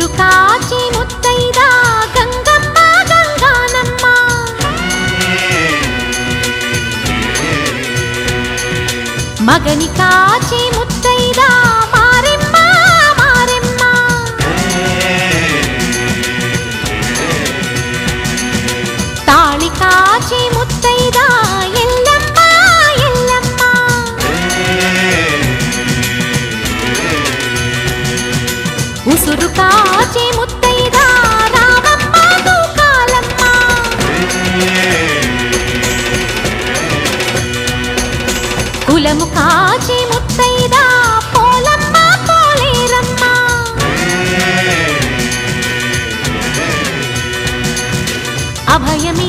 ఉసురు కాచి ముత్తైదా గంగమ్మ గంగానమ్మ. మగని కాచి ముత్త ఉసురు కాచి ముత్తైదా రామమ్మ దూకాలమ్మ కులము కాచి ముత్తైదా పోలమ్మ పోలేరమ్మ. అభయమి